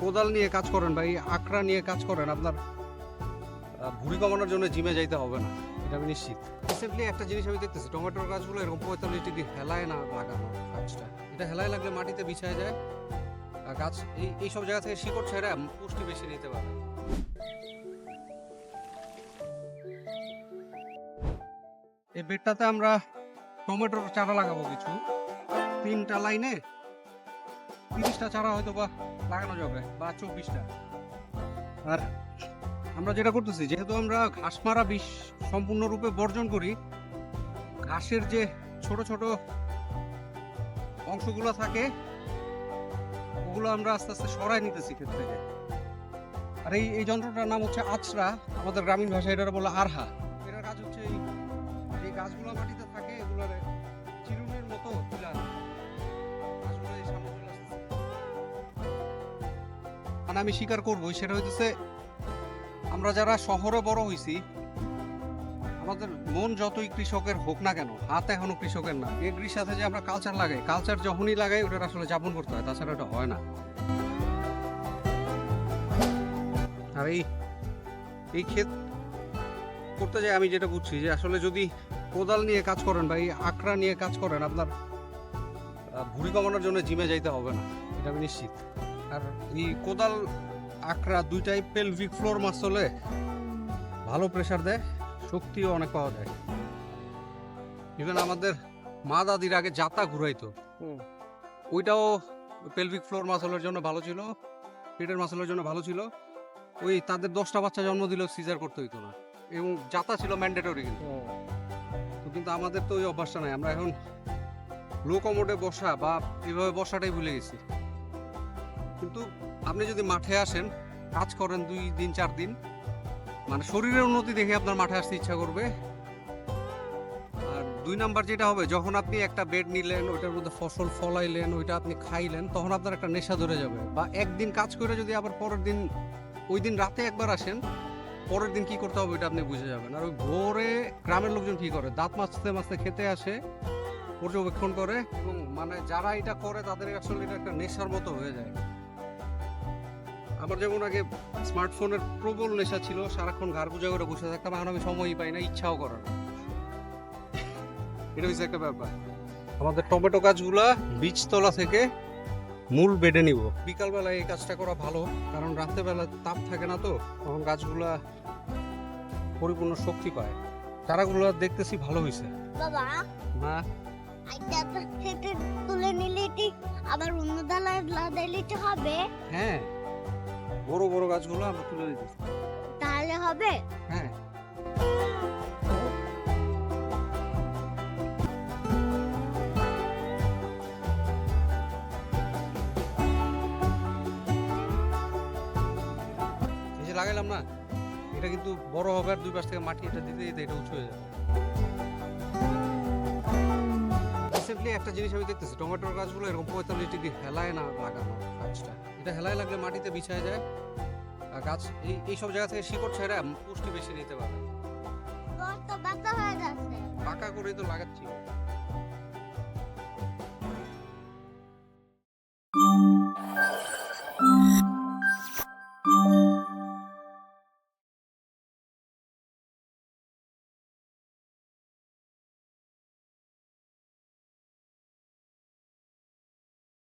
কোদাল নিয়ে কাজ করেন বা এই আঁকড়া নিয়ে কাজ করেন, আপনার ভুঁড়ি কমানোর জন্য জিমে যাইতে হবে না, এটা আমি নিশ্চিত। রিসেন্টলি একটা জিনিস আমি দেখতেছি, টমেটোর গাছগুলো এরকম পঁয়তাল্লিশ ডিগ্রি হেলায় না লাগানো গাছটা। এটা হেলায় লাগলে মাটিতে বিছায় যায়, আর গাছ, এই এই সব জায়গা থেকে শিকড় ছেড়ে পুষ্টি বেশি নিতে পারে। এই বেডটাতে আমরা টমেটোর চারা লাগাবো কিছু। তিনটা লাইনে তিরিশটা চারা হয়তো বা লাগানো যাবে, বা চব্বিশটা। আর আমরা যেটা করতেছি, যেহেতু আমরা ঘাস মারা বিষ সম্পূর্ণরূপে বর্জন করি, ঘাসের যে ছোট ছোট অংশগুলো থাকে, ওগুলো আমরা আস্তে আস্তে সরাই নিতেছি ক্ষেত থেকে। আর এই এই যন্ত্রটার নাম হচ্ছে আছরা আমাদের গ্রামীণ ভাষায় এটা বলে আরহা। এটার কাজ হচ্ছে এই, যে গাছগুলো মাটিতে থাকে, এগুলোর চিরুনির মতো তুলে। মানে আমি স্বীকার করব সেটা হইতেছে আমরা যারা শহরে বড় হয়েছি আমাদের মন যতই কৃষকের হোক না কেন, হাত এখনও কৃষকের না। এগ্রির সাথে যে আমরা কালচার লাগাই কালচার যখনই লাগাই, ওটার আসলে যাপন করতে হয়, তাছাড়া ওটা হয় না। আর এই এই ক্ষেত করতে যাই আমি যেটা বুঝছি, যে আসলে যদি কোদাল নিয়ে কাজ করেন বা এই আঁকড়া নিয়ে কাজ করেন, আপনার ভুঁড়ি কমানোর জন্য জিমে যাইতে হবে না, এটা আমি নিশ্চিত। আর এই কোদাল আঁকড়া দুইটাই পেলভিক ফ্লোর মাসলে ভালো প্রেসার দেয় শক্তিও অনেক পাওয়া যায়। ইভেন আমাদের মা দাদির আগে জাতা ঘুরাইতো। ওইটাও পেলভিক ফ্লোর মাসলের জন্য ভালো ছিল পেটের মাসলের জন্য ভালো ছিল। ওই তাদের দশটা বাচ্চা জন্ম দিলেও সিজার করতে হইতো না। এবং জাতা ছিল ম্যান্ডেটরি কিন্তু। তো কিন্তু আমাদের তো ওই অভ্যাসটা নাই। আমরা এখন লো কমোডে বসা বা এভাবে বসাটাই ভুলে গেছি। কিন্তু আপনি যদি মাঠে আসেন, কাজ করেন দুই দিন, চার দিন মানে শরীরের উন্নতি দেখে আপনার মাঠে আসতে ইচ্ছা করবে। আর দুই নাম্বার যেটা হবে, যখন আপনি একটা বেড নিলেন, ওইটার মধ্যে ফসল ফলাইলেন, ওইটা আপনি খাইলেন, তখন আপনার একটা নেশা ধরে যাবে। বা একদিন কাজ করে যদি আবার পরের দিন, ওই দিন রাতে একবার আসেন, পরের দিন কি করতে হবে ওইটা আপনি বুঝে যাবেন। আর ওই ভোরে গ্রামের লোকজন কি করে? দাঁত মাজতে মাজতে খেতে আসে, পর্যবেক্ষণ করে, এবং মানে যারা এটা করে, তাদের আসলে এটা একটা নেশার মতো হয়ে যায়। আমার যেমন আগে স্মার্টফোনের প্রবল নেশা ছিল সারাক্ষণ ঘাড় গুজা করে বসে থাকতাম এখন আমি সময়ই পাই না ইচ্ছাও করার এটা হচ্ছে একটা ব্যাপার। আমাদের টমেটো গাছগুলা বীজতলা থেকে মূল বেডে নিব। বিকালবেলা এই কাজটা করা ভালো কারণ রাত্রেবেলা তাপ থাকে না তো তখন গাছগুলা পরিপূর্ণ শক্তি পায়। চারাগুলো দেখতেছি ভালো হয়েছে বাবা মা? তুলে নিলে আবার অন্য দালায় লাদাইলে হবে। হ্যাঁ। বড় বড় গাছগুলো আমরা তুলে দিতেছি তাহলে হবে? হ্যাঁ। লাগাইলাম না এটা কিন্তু বড় হবে আর দুই পাশ থেকে মাটি এটা দিতে দিতে এটা উঁচু হয়ে যাবে। রিসেন্টলি একটা জিনিস আমি দেখতেছি টমেটোর গাছগুলো এরকম পঁয়তাল্লিশ ডিগ্রি হেলায় না লাগানো গাছটা। এটা হেলায় লাগলে মাটিতে বিছায় যায় আর গাছ এই এই সব জায়গা থেকে শিকড় ছেড়ে পুষ্টি বেশি নিতে পারে। তো ব্যথা হয়ে যাচ্ছে। পাকা করেই তো লাগাচ্ছি।